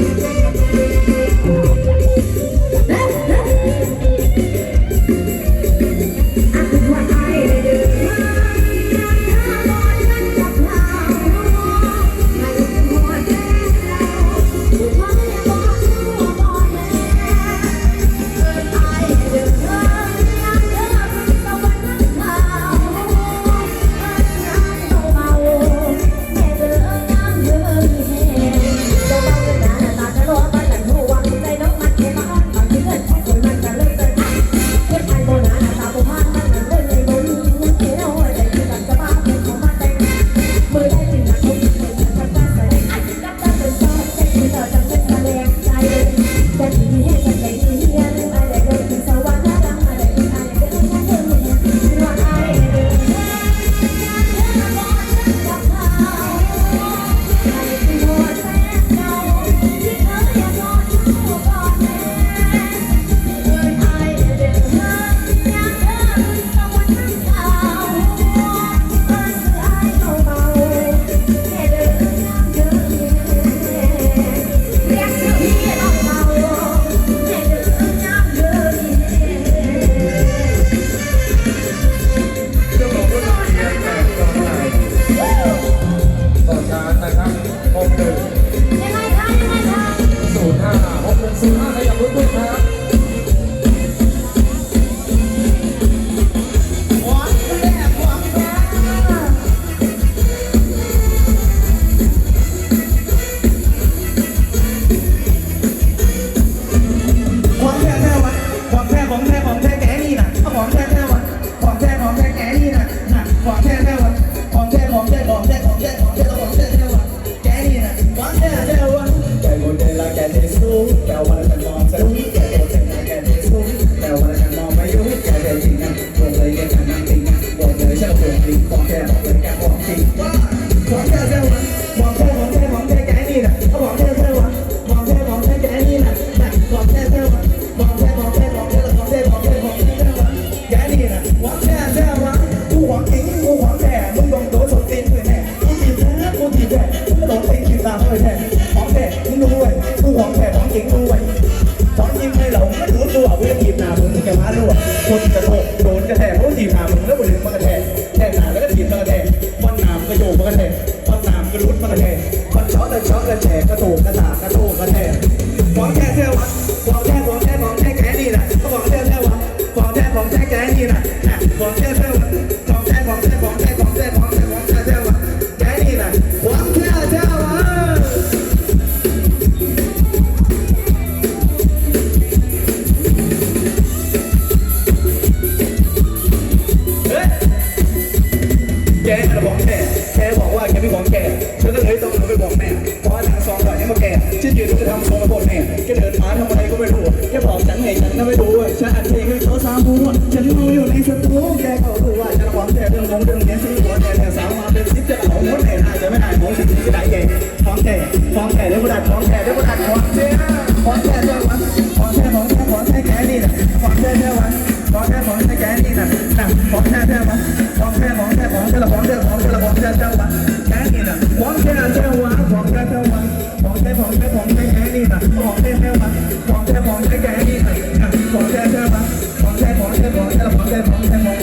เหกหนึ่ง รู้ตัวกูจะจีบหนามึงแกมารั่วคนกระโดดโดนกระแทกเขาจีบหนามึงแล้วบริเวณมันกระแทกแทกหน้าแล้วก็ถีบมันกระแทกวันหนามกระโดดมันกระแทกวันหนามกระรุดมันกระแทกวันช็อตกระช็อตกระแทกกระโดดกระตากกระโดดกระแทกวางแค่แท้วะของแค่วางแค่วาง จะทำทรงระบบแม่แกเดินมาทำอะไรก็ไม่รู้แกบอกฉันไงฉันก็ไม่รู้ฉันอัดเพลงให้เขาสามพูดฉันรู้อยู่ในสตูแกก็รู้ว่าฉันของแกเรื่องของเรื่องเนี้ยที่หัวแกแต่สาวมาเป็นสิบจะเอาหมดแน่อาจจะไม่ได้ของฉันที่ได้แกของแกของแกได้บุดัดของแกได้บุดัดของแกของแกเรื่องวันของแกของแกของแกแกนี่นะของแกเรื่องวันของแท้ของแท้แกนี่นะนะของแท้แท้วะของแท้ของแท้ของแท้ของแท้แท้ละของ พร้อมใจพร้อมใจพร้อมใจพร้อมใจพร้มอม